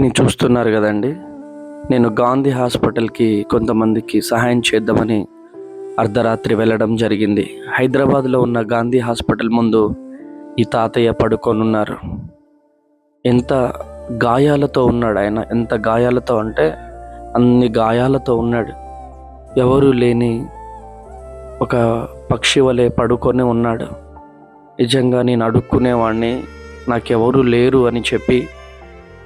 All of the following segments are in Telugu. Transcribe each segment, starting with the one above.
నేను చూస్తున్నారు కదండి. నేను గాంధీ హాస్పిటల్కి కొంతమందికి సహాయం చేద్దామని అర్ధరాత్రి వెళ్ళడం జరిగింది. హైదరాబాద్లో ఉన్న గాంధీ హాస్పిటల్ ముందు ఈ తాతయ్య పడుకొనున్నారు. ఎంత గాయాలతో ఉన్నాడు ఆయన ఎంత గాయాలతో అంటే అన్ని గాయాలతో ఉన్నాడు. ఎవరు లేని ఒక పక్షి వలె పడుకొని ఉన్నాడు. నిజంగా నేను అడుక్కునేవాడిని నాకెవరు లేరు అని చెప్పి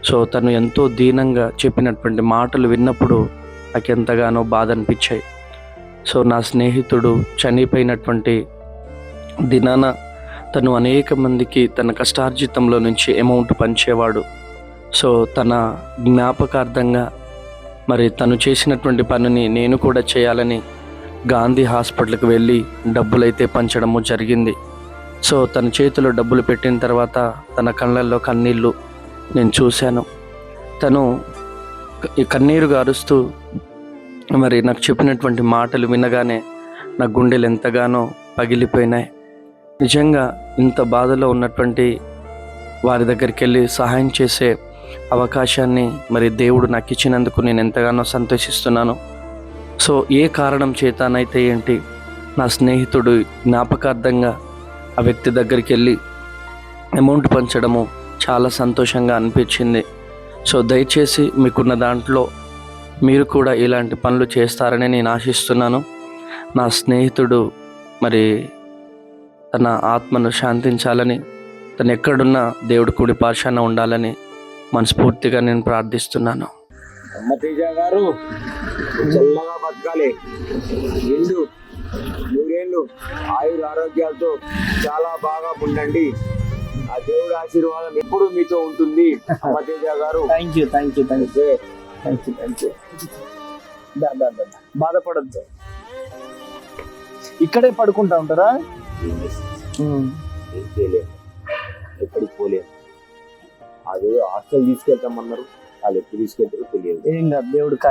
సో తను ఎంతో దీనంగా చెప్పినటువంటి మాటలు విన్నప్పుడు నాకు ఎంతగానో బాధ అనిపించాయి సో నా స్నేహితుడు చనిపోయినటువంటి దినాన తను అనేక మందికి తన కష్టార్జితంలో నుంచి అమౌంట్ పంచేవాడు. సో తన జ్ఞాపకార్థంగా మరి తను చేసినటువంటి పనిని నేను కూడా చేయాలని గాంధీ హాస్పిటల్కి వెళ్ళి డబ్బులైతే పంచడము జరిగింది. సో తన చేతిలో డబ్బులు పెట్టిన తర్వాత తన కళ్ళల్లో కన్నీళ్ళు నేను చూశాను. తను ఈ కన్నీరు గారుస్తూ మరి నాకు చెప్పినటువంటి మాటలు వినగానే నా గుండెలు ఎంతగానో పగిలిపోయినాయి. నిజంగా ఇంత బాధలో ఉన్నటువంటి వారి దగ్గరికి వెళ్ళి సహాయం చేసే అవకాశాన్ని మరి దేవుడు నాకు ఇచ్చినందుకు నేను ఎంతగానో సంతోషిస్తున్నాను. సో ఏ కారణం చేతానైతే ఏంటి నా స్నేహితుడు జ్ఞాపకార్థంగా ఆ వ్యక్తి దగ్గరికి వెళ్ళి అమౌంట్ పంచడము చాలా సంతోషంగా అనిపించింది. సో దయచేసి మీకున్న దాంట్లో మీరు కూడా ఇలాంటి పనులు చేస్తారని నేను ఆశిస్తున్నాను. నా స్నేహితుడు మరి తన ఆత్మను శాంతించాలని తను ఎక్కడున్నా దేవుడు కుడి పార్శాన ఉండాలని మనస్ఫూర్తిగా నేను ప్రార్థిస్తున్నాను. అమ్మతేజ గారు చల్లగా బతకాలి. నిండు నూరేళ్ళు ఆయుర ఆరోగ్యాలతో చాలా బాగా ఉండండి. ఆ దేవుడి ఆశీర్వాదం ఎప్పుడు మీతో ఉంటుంది? అమ్మతేజ గారు. Thank you thank you thank you thank you thank you. బాధపడద్దు. ఇక్కడే పడుకుంటా ఉంటారా? ఎక్కడికి పోలేము అది హాస్టల్ తీసుకెళ్తామన్నారు. వాళ్ళు ఎప్పుడు తీసుకెళ్తారో తెలియదు. ఏం కాదు దేవుడు కా